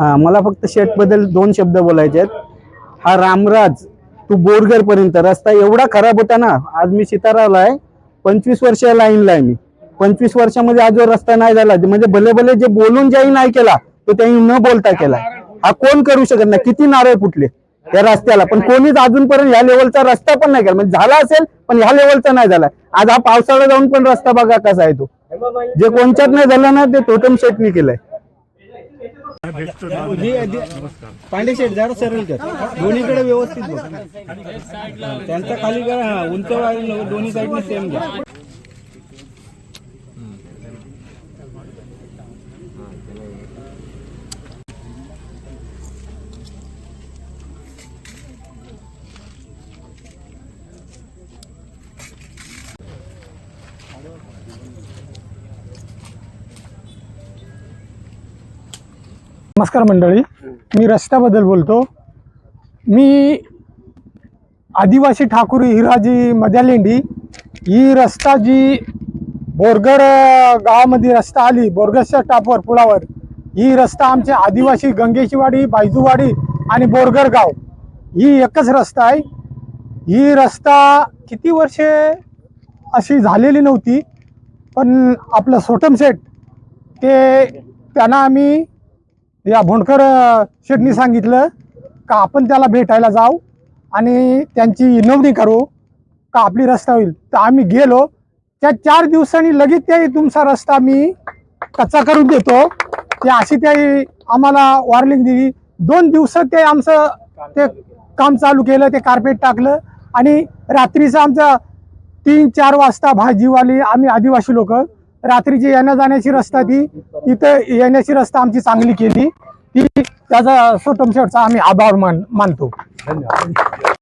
हा मला फक्त शेटबद्दल दोन शब्द बोलायचे आहेत. हा रामराज तू बोरगर पर्यंत रस्ता एवढा खराब होता ना आज मी सिताराला आहे. पंचवीस वर्ष लाईनला आहे मी. पंचवीस वर्षामध्ये आज जो रस्ता नाही झाला म्हणजे भले भले जे बोलून ज्याही नाही केला तो त्यांनी न बोलता केला. हा कोण करू शकत नाही? किती नारळ फुटले त्या रस्त्याला? पण कोणीच अजूनपर्यंत ह्या लेवलचा रस्ता पण नाही केला. म्हणजे झाला असेल पण ह्या लेवलचा नाही झाला. आज हा पावसाळा जाऊन पण रस्ता बघा कसा आहे तो. जे कोणच्यात नाही झालं ना ते टोटम शेटनी केलंय. पांडे शेठ जरा सरळ कर दोन्हीकडे व्यवस्थित बघ त्यांचा खाली करा हा, उंच वाढ दोन्ही साईडने सेम घ्या. नमस्कार मंडळी. मी रस्त्याबद्दल बोलतो. मी आदिवासी ठाकूर हिराजी मध्यालेंडी ही रस्ता जी बोरगर गावामध्ये रस्ता आली बोरगरच्या टापवर पुलावर ही रस्ता आमच्या आदिवासी गंगेशीवाडी बायजूवाडी आणि बोरगर गाव ही एकच रस्ता आहे. ही रस्ता किती वर्षे अशी झालेली नव्हती पण आपलं सोटमसेट ते त्यांना आम्ही या भोंडकर अ, शेटनी सांगितलं का आपण त्याला भेटायला जाऊ आणि त्यांची विनवणी करू का आपली रस्ता होईल. तर आम्ही गेलो. त्या चार दिवसांनी लगेच त्याही तुमचा रस्ता मी कच्चा करून देतो. ते अशी त्याही आम्हाला वॉर्निंग दिली. दोन दिवसात ते आमचं ते काम चालू केलं ते कार्पेट टाकलं आणि रात्रीचं आमचं तीन चार वाजता भाजीवाली आम्ही आदिवासी लोक रात्रीची येण्या जाण्याची रस्ता ती तिथं येण्याची रस्ता आमची चांगली केली. ती त्याचा सोटम शेटचा आम्ही आभार मान मानतो.